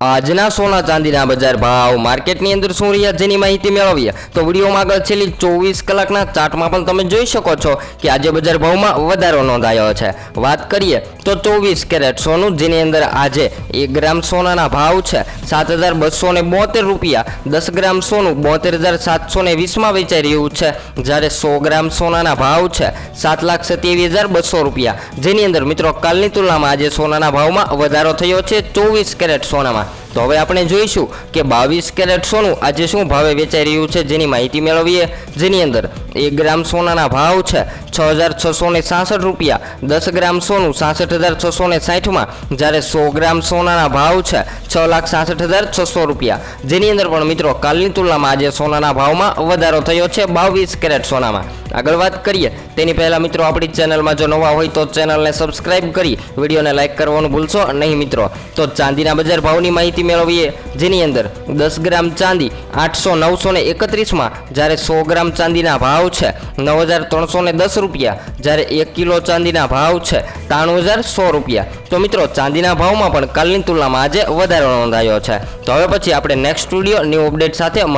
આજના સોના ચાંદીના બજાર ભાવ માર્કેટની અંદર શું રહ્યા જેની માહિતી મેળવીએ? તો વિડીયોમાં આગળ છેલ્લી ચોવીસ કલાકના ચાર્ટમાં પણ તમે જોઈ શકો છો કે આજે બજાર ભાવમાં વધારો નોંધાયો છે. વાત કરીએ તો ચોવીસ કેરેટ સોનું, જેની અંદર આજે એક ગ્રામ સોનાના ભાવ છે. સાત હજાર બસો ને બોતેર રૂપિયા. દસ ગ્રામ સોનું બોતેર હજાર સાતસો ને વીસમાં વેચાઈ રહ્યું છે. જ્યારે સો ગ્રામ સોનાના ભાવ છે, સાત લાખ સત્યાવીસ હજાર બસો રૂપિયા. જેની અંદર મિત્રો, કાલની તુલનામાં આજે સોનાના ભાવમાં વધારો થયો છે ચોવીસ કેરેટ સોનામાં. 감사합니다. તો હવે આપણે જોઈશું કે બાવીસ કેરેટ સોનું આજે શું ભાવે વેચાઈ રહ્યું છે જેની માહિતી મેળવીએ. જેની અંદર એક ગ્રામ સોનાના ભાવ છે છ હજાર છસો ને સાસઠ રૂપિયા. દસ ગ્રામ સોનું સાસઠ હજાર છસો ને સાઠમાં જ્યારે સો ગ્રામ સોનાના ભાવ છે છ લાખ સાસઠ હજાર છસો રૂપિયા. જેની અંદર પણ મિત્રો કાલની તુલનામાં આજે સોનાના ભાવમાં વધારો થયો છે બાવીસ કેરેટ સોનામાં. આગળ વાત કરીએ તેની પહેલાં મિત્રો આપણી ચેનલમાં જો નવા હોય તો ચેનલને સબસ્ક્રાઇબ કરી વિડીયોને લાઇક કરવાનું ભૂલશો નહીં મિત્રો. તો ચાંદીના બજાર ભાવની માહિતી મેળવીએ, જેની અંદર દસ ગ્રામ ચાંદી આઠસો નવસો ને એકત્રીસમાં જ્યારે સો ગ્રામ ચાંદીના ભાવ છે નવ હજાર ત્રણસો ને દસ રૂપિયા, જ્યારે એક કિલો ચાંદીના ભાવ છે ત્રાણું હજાર સો રૂપિયા. તો મિત્રો, ચાંદીના ભાવમાં પણ કાલની તુલનામાં આજે વધારો નોંધાયો છે. તો હવે પછી આપણે નેક્સ્ટ સ્ટુડિયો ન્યૂ અપડેટ સાથે મળી